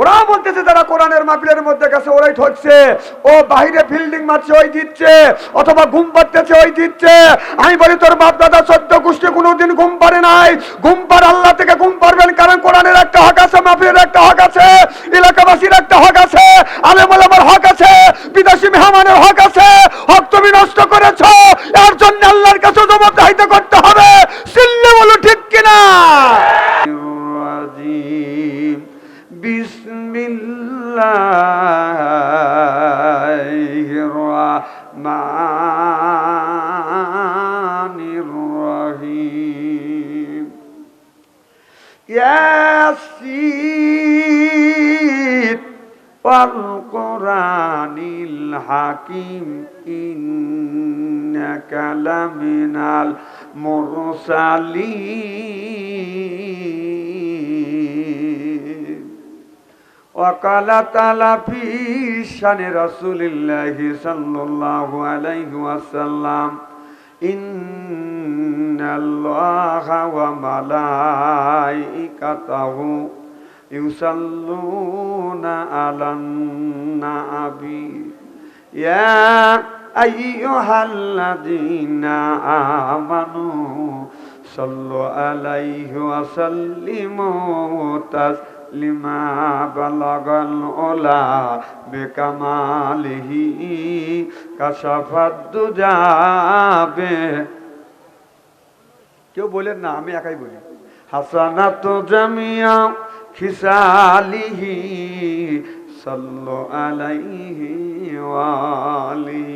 ওরা বলতেছে যারা কোরআনের মাহফিলের মধ্যে গেছে, ওরাই ঠকছে। ও বাহিরে ফিল্ডিং মারছে, ওই দিচ্ছে। অথবা ঘুম পাড়তেছে, ওই দিচ্ছে। আমি বলি, তোর বাপ দাদা সদ্য গোষ্ঠী কোনোদিন ঘুম পারে নাই। ঘুম পার আল্লাহ থেকে ঘুম পারবেন কারণ কোরআনের একটা হক আছে, মাহফিলের একটা হক আছে, এলাকাবাসীর একটা হক আছে আলেমালামার হক আছে, বিদেশি মেহমানের হক আছে। হক তুমি নষ্ট করেছ। الرحمن الرحيم ياسين والقرآن الحكيم إنك لمن المرسلين وقال تعالى في شان رسول الله صلى الله عليه وسلم إن الله وملائكته يصلون على النبي يا أيها الذين آمنوا صلوا عليه وسلموا تسليما بلغ العلا بكماله كشف الدجى به কেউ বলেন না আমি একাই বলি হাসানাত জামিয়া খিসালিহি সাল্লু আলাইহি ওয়ালি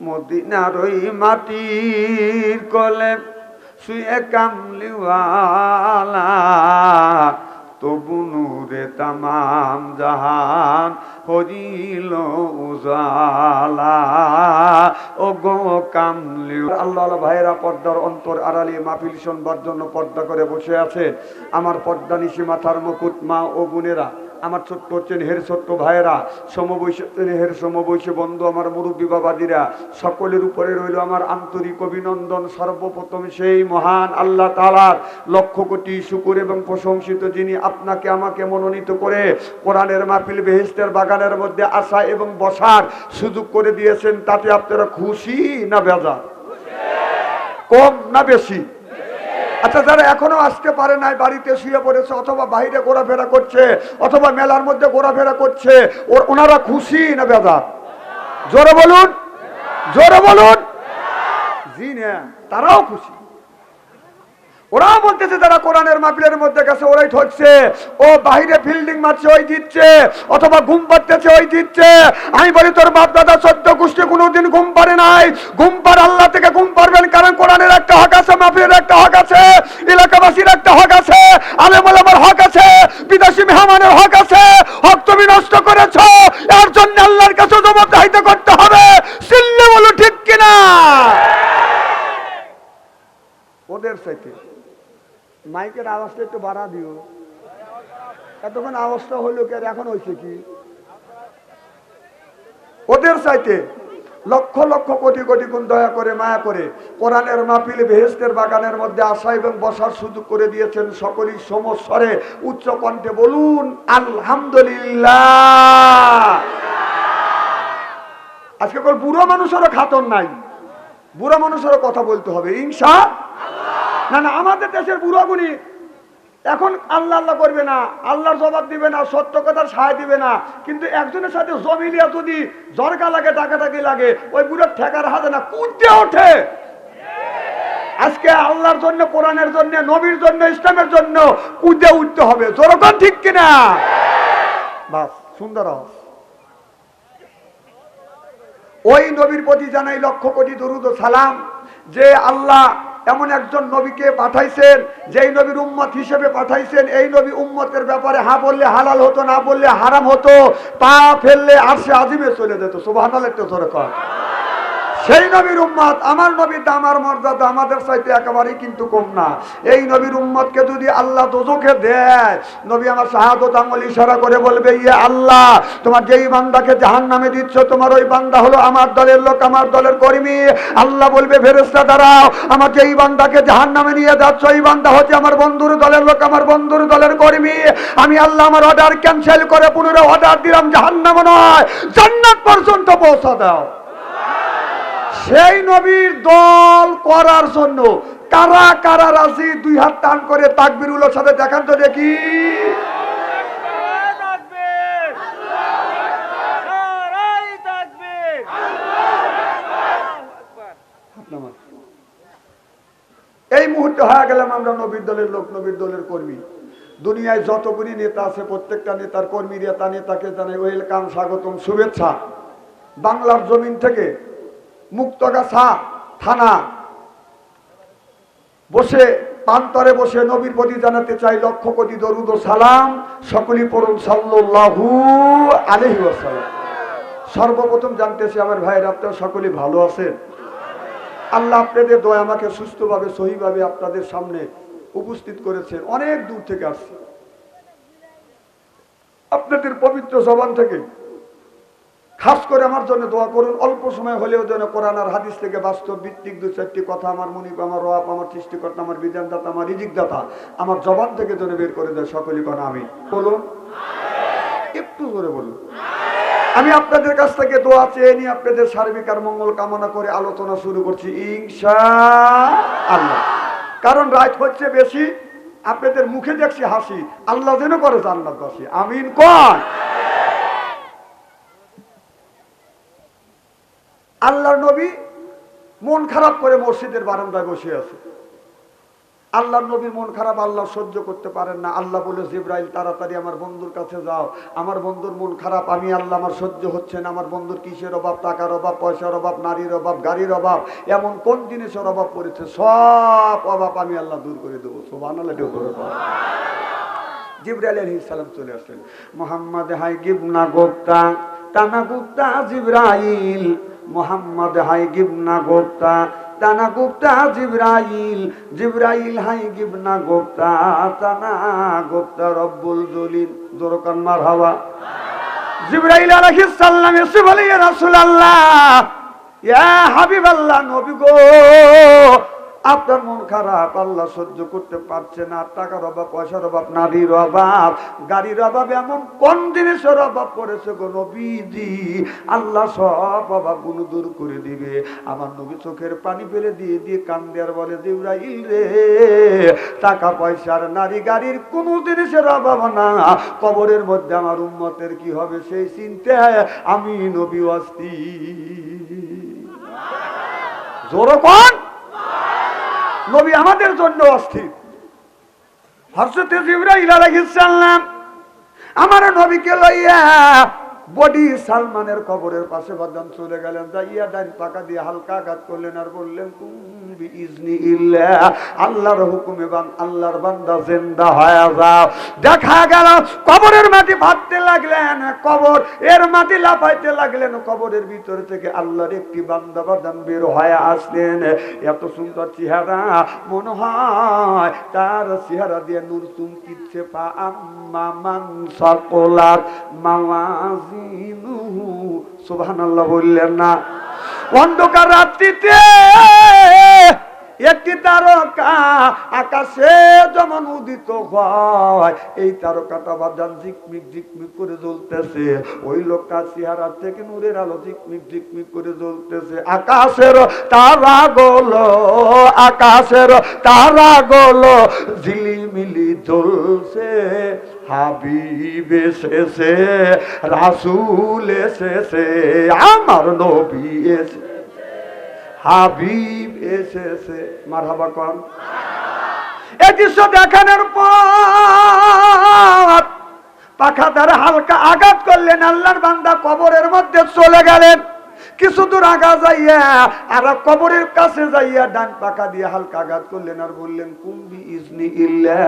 মদিনার ওই মাটির কলে শুয়ে কামলিওয়ালা, তবু নূরে তামাম জাহান হরিল উজালা। ও গো কামলি আল্লাহ ভাইরা পর্দার অন্তর আড়ালে মাহফিল শুনবার জন্য পর্দা করে বসে আছে। আমার পর্দা নিশি মাথার মুকুট ও বোনেরা। আমার ছোট্ট হচ্ছেন হের ছোট্ট ভাইয়েরা, সমবয়সী হের সমবয়সী বন্ধু, আমার মুরব্বী বাবাদিরা সকলের উপরে রইল আমার আন্তরিক অভিনন্দন। সর্বপ্রথম সেই মহান আল্লাহ তালার লক্ষ কোটি শুকুর এবং প্রশংসিত যিনি আপনাকে আমাকে মনোনীত করে কোরআনের মাহফিল বেহেস্তের বাগানের মধ্যে আসা এবং বসার সুযোগ করে দিয়েছেন, তাতে আপনারা খুশি না বেজা কম না বেশি? আচ্ছা যারা এখনও আসতে পারে নাই, বাড়িতে শুয়ে পড়েছে অথবা বাইরে ঘোরাফেরা করছে, অথবা মেলার মধ্যে ঘোরাফেরা করছে, ওর ওনারা খুশি না বেদা জোরে বলুন। জোরে বলুন। জি না তারাও খুশি। ওরা বলতেছে যারা কোরআনের মাহফিলের মধ্যে গেছে, ওরাই ঠকছে। ও বাহিরে ফিল্ডিং মারছে, ওই দিচ্ছে। অথবা ঘুম পাড়তেছে, ওই দিচ্ছে। আমি বলি, তোর বাপ দাদা সদ্য গোষ্ঠী কোনোদিন ঘুম পারে নাই। ঘুম পার আল্লাহ থেকে ঘুম পারবেন কারণ কোরআনের একটা হক আছে, মাহফিলের একটা হক আছে, এলাকাবাসীর একটা হক আছে আলেমালামার হক আছে, বিদেশি মেহমানের হক আছে। হক তুমি নষ্ট করেছ, এর জন্য আল্লাহর কাছে জবাবদাহিতা করতে হবে। সিল্লে বলো, ঠিক কিনা? ওদের সাথে মাইকের আওয়াজটা একটু বাড়া দিও। এতক্ষণ আওয়াজটা হইল কি এখন হয়েছে কি? ওদের চাইতে লক্ষ লক্ষ কোটি কোটি গুণ দয়া করে, মায়া করে কোরআনের মাহফিল বেহেস্তের বাগানের মধ্যে আসা এবং বসার সুযোগ করে দিয়েছেন সকলেই সমস্বরে। উচ্চ কণ্ঠে বলুন, আলহামদুলিল্লাহ। আজকে বুড়ো মানুষেরও খাতন নাই। বুড়ো মানুষেরও কথা বলতে হবে। ইনশা না না, আমাদের দেশের বুড়াগুনি এখন আল্লাহ আল্লাহ করবে না, আল্লাহর জবাব দিবে না, সত্য কথার সায় দিবে না। কিন্তু একজনের সাথে জমিলিয়া যদি জরকা লাগে ডাকাটাকি লাগে, ওই বুড়ো ঠেকার হাতে না কুদতে ওঠে। আজকে আল্লাহর জন্য, কোরআনের জন্য, নবীর জন্য, ইসলামের জন্য কুদে উঠতে হবে। জোরকম ঠিক কিনা? বাস, সুন্দর। ওই নবীর প্রতি জানাই লক্ষ কোটি দরুদ সালাম যে আল্লাহ এমন একজন নবীকে পাঠাইছেন, যেই নবীর উম্মত হিসেবে পাঠাইছেন, এই নবী উম্মতের ব্যাপারে হা বললে হালাল হতো, না বললে হারাম হতো, পা ফেললে আর সে আজিমে চলে যেত। সুবাহ একটু ধরে কর সেই নবীর উম্মত, আমার নবীর দাম আর মর্যাদা, আমাদের চাইতে একেবারেই কিন্তু কম না। এই নবীর উম্মতকে যদি আল্লাহ দোজখে দেয়, নবী আমার শাহাদত আঙ্গুল ইশারা করে বলবে ইয়ে আল্লাহ, তোমার যেই বান্দাকে জাহান নামে দিচ্ছ, তোমার ওই বান্দা হলো আমার দলের লোক, আমার দলের কর্মী। আল্লাহ বলবে ফেরেস্তা দাঁড়াও, আমার যেই বান্দাকে জাহান নামে নিয়ে যাচ্ছ ওই বান্দা হচ্ছে আমার বন্ধুর দলের লোক, আমার বন্ধুর দলের কর্মী। আমি আল্লাহ আমার অর্ডার ক্যান্সেল করে পুনরায় অর্ডার দিলাম জাহান নামে নয়, জান্নাত পর্যন্ত পৌঁছা দাও। সেই নবীর দল করার জন্য কারা কারা রাজি? দুই হাত টান করে তাকবিরুলের সাথে দেখান তো দেখি। এই মুহূর্তে হয়ে গেলাম আমরা নবীর দলের লোক নবীর দলের কর্মী। দুনিয়ায় যতগুলি নেতা আছে প্রত্যেকটা নেতার কর্মী নেতা নেতাকে জানাই ওয়েলকাম স্বাগতম শুভেচ্ছা। বাংলার জমিন থেকে মুক্তগাছা থানা। বসে পান্তরে বসে নবীর প্রতি জানাতে চাই লক্ষ কোটি দরুদ ও সালাম। সকলই পড়ুন আলাইহি ওয়াসাল্লাম। সর্বপ্রথম জানতেছি আমার ভাইয়ের, আপনারা সকলেই ভালো আছেন? আল্লাহ আপনাদের দয়া আমাকে সুস্থভাবে, সহিভাবে আপনাদের সামনে উপস্থিত করেছেন। অনেক দূর থেকে আসছি। আপনাদের পবিত্র জবান থেকে খাস করে আমার জন্য দোয়া করুন। অল্প সময় হলেও যেন কোরআন আর হাদিস থেকে বাস্তব ভিত্তিক দু চারটি কথা আমার মনিপ আমার রব আমার সৃষ্টিকর্তা আমার বিধানদাতা আমার রিজিকদাতা আমার জবান থেকে যেন বের করে দেয় সকলই কথা আমি বলুন? একটু জোরে বলুন। আমি আপনাদের কাছ থেকে দোয়া চেয়ে নিয়ে আপনাদের সার্বিক আর মঙ্গল কামনা করে আলোচনা শুরু করছি ইনশা আল্লাহ। কারণ রাত হচ্ছে বেশি আপনাদের মুখে দেখছি হাসি আল্লাহ যেন করে জান্নাতবাসী আমিন কোন? আল্লাহর নবী মন খারাপ করে মসজিদের বারান্দায় বসে আছে। আল্লাহর নবীর মন খারাপ, আল্লাহ সহ্য করতে পারেন না। আল্লাহ বলে, জিব্রাইল, তাড়াতাড়ি আমার বন্ধুর কাছে যাও। আমার বন্ধুর মন খারাপ, আমি আল্লাহ আমার সহ্য হচ্ছে না। আমার বন্ধুর কিসের অভাব? টাকার অভাব, পয়সার অভাব, নারীর অভাব, গাড়ির অভাব, এমন কোন জিনিসের অভাব পড়েছে? সব অভাব আমি আল্লাহ দূর করে দেবো। সোবান আল্লাহ। জিব্রাইল সালাম চলে আসলেন। মোহাম্মদ, হাই, গিবনা গোপ্তা, টানা গুপ্তা, জিব্রাইল। মোহাম্মদ হাই গিবনা গোপ্তা, তানা গুপ্তা জিব্রাইল জিব্রাইল হাই গিবনা গোপ্তা, তানা গোপ্তা রব্বুল জলিল দোরকান মার হাওয়া জিব্রাইল আলাইহিস সালাম এসে বলে, ইয়া রাসূলুল্লাহ, ইয়া হাবিবাল্লাহ নবী গো আপনার মন খারাপ, আল্লাহ সহ্য করতে পারছে না, টাকার অভাব, পয়সার অভাব, নারীর অভাব, গাড়ির অভাব, এমন কোন জিনিসের অভাব পড়েছে গো নবীজি? আল্লাহ সব অভাবগুলো দূর করে দিবে। আমার নবী চোখের পানি ফেলে দিয়ে দিয়ে কান্দে আর বলে, জিব্রাইল রে, টাকা পয়সার নারী গাড়ির কোন জিনিসের অভাব না। কবরের মধ্যে আমার উম্মতের কি হবে সেই চিন্তায় আমি নবী অস্থি জোর কোন। নবী আমাদের জন্য অস্থির। হরসতে জিব্রাইল আলাইহিস সালাম আমার নবীকে লইয়া বডি সালমানের কবরের পাশে বাদাম চলে গেলেন, যাইয়া ডান পাকা দিয়ে হালকা আঘাত করলেন আর বললেন লাগলেন ভিতর থেকে আল্লাহর আসলেন। এত সুন্দর চেহারা, মনে হয় তার চেহারা দিয়ে নূর চুমকিচ্ছে পা আম্মা মান মাওয়াজিনুহু সুবহানাল্লাহ বললেন না। অন্ধকার রাত্রিতে একটি তারকা আকাশে যেমন উদিত হয়, এই তারকাটা বাদান ঝিকমিক ঝিকমিক করে জ্বলতেছে। ওই লোকটা চেহারা থেকে নূরের আলো ঝিকমিক ঝিকমিক করে জ্বলতেছে। আকাশের তারা গোলো, আকাশের তারা গোলো, ঝিলিমিলি জ্বলছে, হাবিব এসেছে, রাসুল এসেছে, আমার নবী এসেছে, হাবিব এসেছে মারহাবা কন। এই দৃশ্য দেখানোর পর পাখা দ্বারা হালকা আঘাত করলেন, আল্লাহর বান্দা কবরের মধ্যে চলে গেলেন। কিছু দূর আগা যাইয়া, আর কবরের কাছে যাইয়া ডান পাকা দিয়ে হালকা আঘাত করলেন আর বললেন কুম্বি ইজনি ইল্লা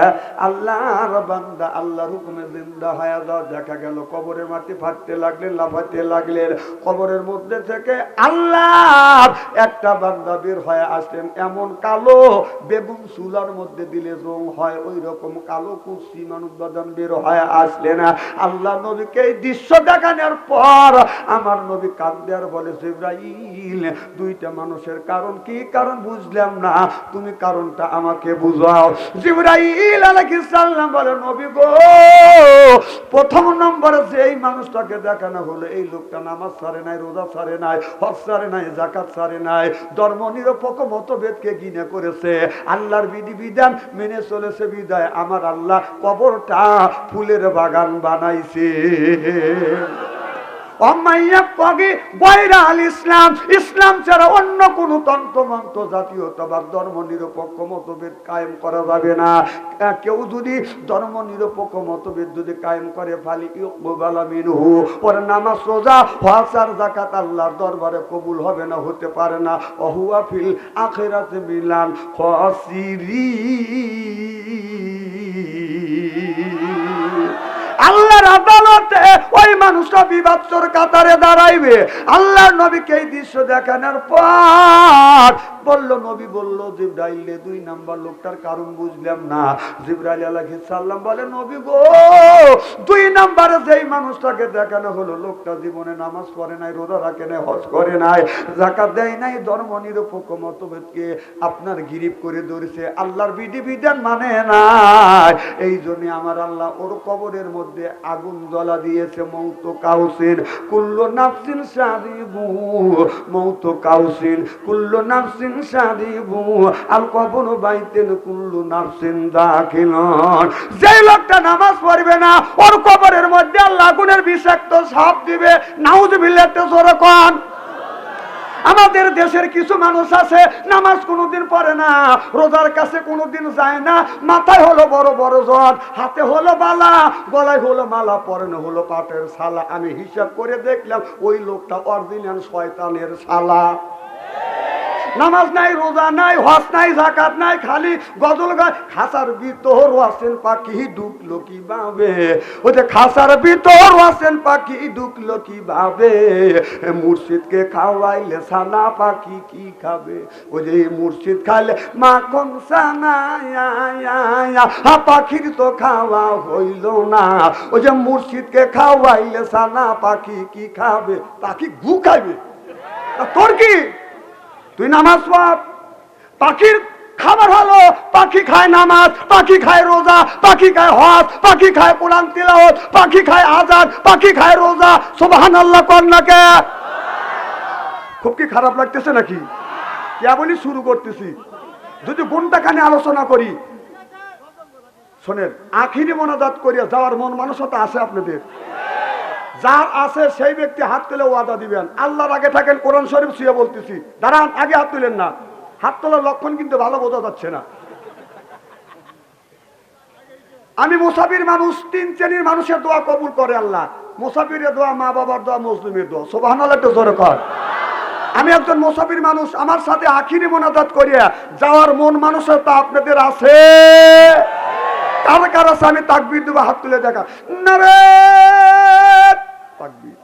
আল্লাহর বান্দা, আল্লাহর হুকুমে জিন্দা হয়ে যাও, দেখা গেল কবরের মাটি ফাটতে লাগলেন লাফাতে লাগলেন। কবরের মধ্যে থেকে আল্লাহ একটা বান্দা বের হয়ে আসলেন, এমন কালো বেগুন চুলার মধ্যে দিলে রং হয় ওই রকম কালো কুচি মানুষ বাদান বের হয়ে আসলেন। আল্লাহ নবীকে এই দৃশ্য দেখানোর পর আমার নবী কান্দে আর বলে জিব্রাইল, দুইটা মানুষের কারণ কি? কারণ বুঝলাম না। তুমি কারণটা আমাকে বুঝাও। জিব্রাইল প্রথম নম্বরে যে এই মানুষটাকে দেখানো হলো, এই লোকটা নামাজ নাই, রোজা নাই নাই জাকাত নাই ধর্ম নিরপেক্ষ মতভেদকে গিনে করেছে। আল্লাহর বিধি বিধান মেনে চলেছে বিদায়। আমার আল্লাহ কবরটা ফুলের বাগান বানাইছে। ইসলাম ইসলাম ছাড়া অন্য কোন তন্ত্রমন্ত্র জাতীয়তাবাদ ধর্ম নিরপেক্ষ মতভেদ কায়েম করা যাবে না। কেউ যদি ধর্ম নিরপেক্ষ মতভেদ যদি কায়েম করে, ফালি মিনহু ওর সোজা হসার জাকাত আল্লাহর দরবারে কবুল হবে না, হতে পারে না। অহুয়া ফিল আখেরাতে মিলান খসিরি আল্লাহর আদালতে ওই মানুষটা বিবাদ কাতারে দাঁড়াইবে। আল্লাহর নবীকে এই দৃশ্য দেখানোর পর বলল, নবী বলল, জিব্রাইলে দুই নাম্বার লোকটার কারণ বুঝলাম না। জিব্রাইল আলাইহিস সালাম বলে, নবী গো, দুই নাম্বারে যেই মানুষটাকে দেখানো হলো, লোকটা জীবনে নামাজ পড়ে নাই, রোজা রাখে নাই, হজ করে নাই জাকাত দেয় নাই, ধর্ম নিরপেক্ষ মতভেদকে আপনার গিরিপ করে ধরেছে, আল্লাহর বিধি বিধান মানে নাই। এই জন্য আমার আল্লাহ ওর কবরের মধ্যে আগুন জ্বলা দিয়েছে, মৌত কাউসিন, কুল্লু নাফসিন সারিবু মৌত কাউসিন, কুল্লু নাফসিন আমাদের দেশের কিছু মানুষ আছে, নামাজ কোনোদিন পড়ে না, রোজার কাছে কোনোদিন যায় না, মাথায় হলো বড় বড় জ্বর, হাতে হলো বালা, গলায় হলো মালা, পরানো হলো পাটের সালা আমি হিসাব করে দেখলাম, ওই লোকটা অরিজিনাল শয়তানের সালা নামাজ নাই, রোজা নাই হস নাই জাকাত নাই, খালি গজল গায়। খাসার ভিতর আছেন পাখি ঢুকলো কি ভাবে ওই যে খাসার ভিতর আছেন পাখি ঢুকলো কি ভাবে মুর্শিদকে খাওয়াইলে সানা পাখি কি খাবে? ওই যে মুর্শিদ খাইলে মাখন সানা? পাখির তো খাওয়া হইল না। ওই যে মুর্শিদকে খাওয়াইলে সানা পাখি কি খাবে? পাখি গু খাইবে। তোর কি? তুই নামাজ পড়। পাখির খাবার হলো, পাখি খায় নামাজ, পাখি খায় রোজা, পাখি খায় হজ, পাখি খায় কোরআন তিলাওয়াত, পাখি খায় আজাদ পাখি খায় রোজা। সুবহান আল্লাহ কন্যাকে খুব কি খারাপ লাগতেছে নাকি? কেবলই শুরু করতেছি। যদি কোনটা কানে আলোচনা করি। শোনেন, আখিরি মনোজাত করিয়া যাওয়ার মন মানসতা আছে আপনাদের। যার আছে সেই ব্যক্তি হাত তুলে ওয়াদা দিবেন। আল্লাহর আগে থাকেন, কোরআন শরীফ শুয়ে বলতেছি। দাঁড়ান, আগে হাত তুলেন না। হাত তোলার লক্ষণ কিন্তু ভালো বোঝা যাচ্ছে না। আমি মুসাফির মানুষ, তিন শ্রেণির মানুষের দোয়া কবুল করে আল্লাহ। মুসাফিরের দোয়া, মা বাবার দোয়া, মুসলিমের দোয়া। সোবাহান একটু জোরে কর। আমি একজন মুসাফির মানুষ, আমার সাথে আখিরি মোনাজাত করিয়া যাওয়ার মন মানুষের তা আপনাদের আছে কার কার আছে, আমি তাকবির দেবো, হাত তুলে দেখা। নারে! তাকবীর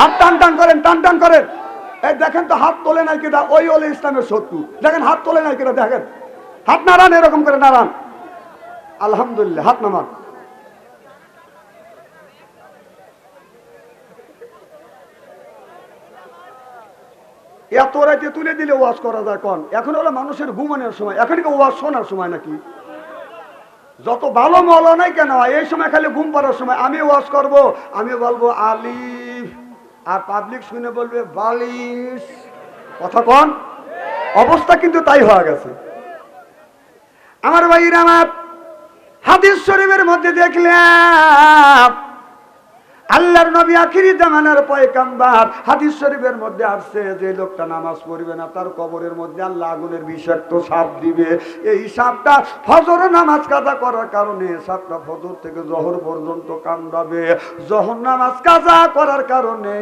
হাত টান টান করেন, টান টান করেন। এই দেখেন তো হাত তোলে নাই কেটা ওই ইসলামের শত্রু। দেখেন হাত তোলে নাই কেটা দেখেন। হাত এরকম করে আলহামদুলিল্লাহ, হাত নামান। এত রাতে তুলে দিলে ওয়াজ করা যায় কন? এখন হলো মানুষের ঘুমানোর সময় এখন ওয়াজ শোনার সময় নাকি? যত ভালো মলা নাই কেন এই সময় খালি ঘুম পাড়ার সময় আমি ওয়াজ করব, আমি বলব আলিফ, আর পাবলিক শুনে বলবে বালিশ। কথা কন? অবস্থা কিন্তু তাই হওয়া গেছে। আমার ভাইরা আমার হাদিস শরীফের মধ্যে দেখলাম আল্লাহর নবী আখিরি জামানার পয়গাম্বার। হাদিস শরীফের মধ্যে আসছে যে লোকটা নামাজ পড়বে না, তার কবরের মধ্যে আল্লাহ আগুনের বিষাক্ত সাপ দিবে। এই সাপটা ফজর নামাজ কাজা করার কারণে সাপটা ফজর থেকে জহর পর্যন্ত কামড়াবে। জহর নামাজ কাজা করার কারণে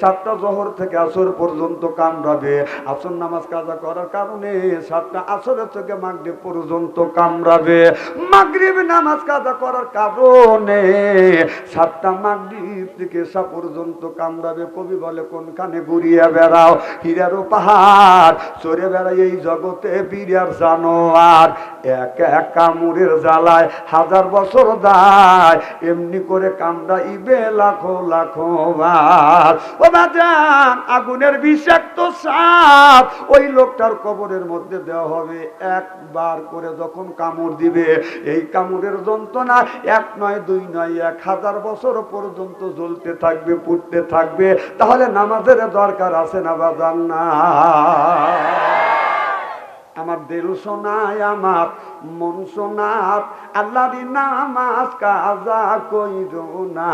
সাপটা জহর থেকে আসর পর্যন্ত কামড়াবে। আসর নামাজ কাজা করার কারণে সাপটা আসরের থেকে মাগরিব পর্যন্ত কামড়াবে। মাগরিব নামাজ কাজা করার কারণে সাতটা মাগরিব থেকে সা পর্যন্ত কামড়াবে, কবি বলে, কোনখানে ঘুরিয়ে বেড়াও? হীরারও পাহাড় চড়ে বেড়াই এই জগতে বীরের জানোয়ার। এক এক কামড়ের জ্বালায় হাজার বছর দায়, এমনি করে কামড়াইবে লাখো লাখো বার। ও বাজান, আগুনের বিষাক্ত সাপ, ওই লোকটার কবরের মধ্যে দেওয়া হবে একবার করে যখন কামড় দিবে। এই কামড়ের যন্ত্রণা এক নয়, দুই নয়, এক হাজার বছর পর্যন্ত জ্বলতে থাকবে, পুড়তে থাকবে, তাহলে নামাজের দরকার আছে না বাজান না? আমার দিল শোনায়, আমার মন শোনাত আল্লাহর নামাজ কাজা কইর না।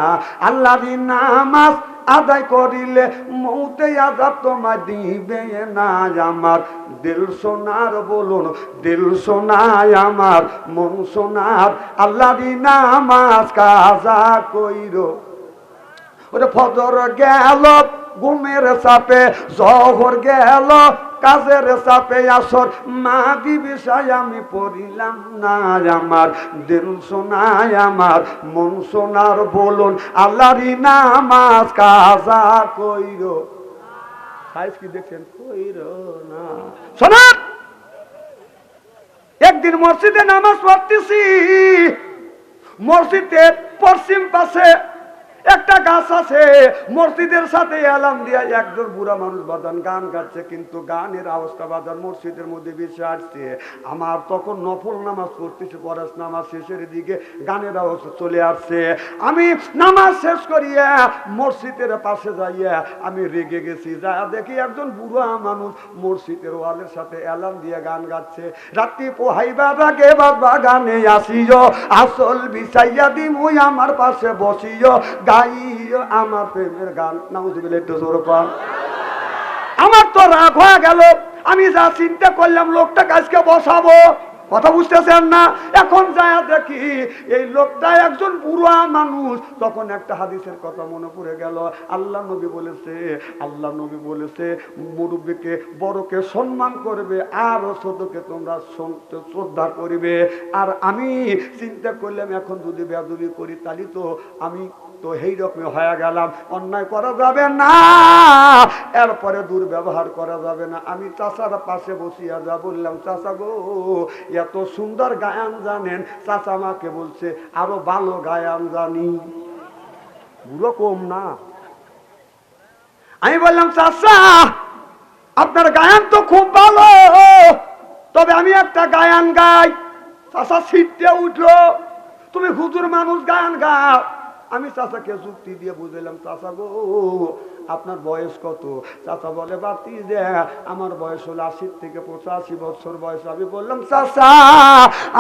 আল্লাহর নামাজ আদায় করিলে মৌতে আজাব তোমার দিবে না। আমার দিল সোনার বলুন, দিল সোনায় আমার মন সোনার আল্লাহর নামাজ কাজা কইর ওরে ফজর গেল, ঘুমের চাপে, জহর গেল, কাজের চাপে আসর। মা বিষয় আমি পড়িলাম না আমার, দিল শোনায় আমার, মন শোনার বলুন আল্লাহরি নামাজ কাজা কইর। কি দেখছেন? কইর না। শোনান, একদিন মসজিদে নামাজ পড়তেছি, মসজিদের পশ্চিম পাশে একটা গাছ আছে, মসজিদের সাথে এলাম দিয়া একজন বুড়া মানুষ বাজান গান গাচ্ছে, কিন্তু গানের অবস্থা বাজান মসজিদের মধ্যে বেশি আসছে। আমার তখন নফল নামাজ পড়তেছে পরাস নামাজ শেষের দিকে গানের অবস্থা চলে আসছে। আমি নামাজ শেষ করিয়া মসজিদের পাশে যাইয়া আমি রেগে গেছি। যা দেখি একজন বুড়া মানুষ মসজিদের ওয়ালের সাথে এলাম দিয়ে গান গাচ্ছে। রাত্রি পোহাইবার আগে বাবা গানে আসিও, আসল বিছাইয়া দিমুই আমার পাশে বসিও। আমার প্রেমের গান। একটু আমার তো রাগ হয়ে গেল। আমি যা চিন্তা করলাম লোকটা আজকে বসাবো। কথা বুঝতেছেন না? এখন যায় দেখি, এই লোকটা একজন বুড়া মানুষ। তখন একটা হাদিসের কথা মনে পড়ে গেল। আল্লাহ নবী বলেছে, আল্লাহ নবী বলেছে, মুরব্বীকে বড়কে সম্মান করবে, আর ছোটকে তোমরা শ্রদ্ধা করবে। আর আমি চিন্তা করলাম, এখন যদি বেদবি করি, তাহলে তো আমি তো এই রকমই হয়ে গেলাম। অন্যায় করা যাবে না। এরপরে দুর্ব্যবহার করা যাবে না। আমি চাষার পাশে বসিয়া যা বললাম চাষা গো, এত সুন্দর গায়ান জানেন। চাষা আমাকে বলছে, আরও ভালো গায়ান জানি। বুড়ো কম না। আমি বললাম চাষা আপনার গায়ান তো খুব ভালো। তবে আমি একটা গায়ান গাই। চাষা সিটতে উঠল, তুমি হুজুর মানুষ গান গাও। আমি চাচাকে যুক্তি দিয়ে বুঝলাম চাচা গো, আপনার বয়স কত? চাচা বলে, বাতি যে আমার বয়স হলো আশি থেকে পঁচাশি বছর বয়স। আমি বললাম, চাচা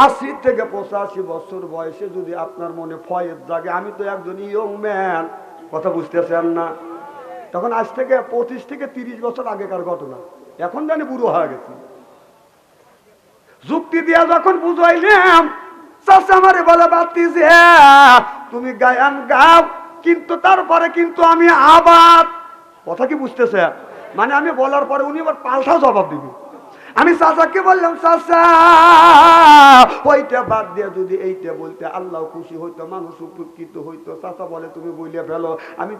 আশি থেকে পঁচাশি বছর বয়সে যদি আপনার মনে ফয়ের জাগে, আমি তো একজন ইয়ং ম্যান। কথা বুঝতেছেন না? তখন আজ থেকে পঁচিশ থেকে তিরিশ বছর আগেকার ঘটনা। এখন জানি বুড়ো হয়ে গেছি। যুক্তি দিয়া যখন বুঝাইলাম চাষা আমারে বলে, বাতি যে তুমি গায়ান গাও, কিন্তু তারপরে কিন্তু আমি আবার কথা কি বুঝতেছে? মানে আমি বলার পরে উনি আবার পাল্টা জবাব দিবি। আমি চাচাকে বললাম, চাচা, ওইটা বাদ দিয়ে যদি এইটা বলতে আল্লাহ খুশি হইতো, মানুষ উপকৃত হইতো, চাচা বলে তুমি বলিয়া ফেলো। আমি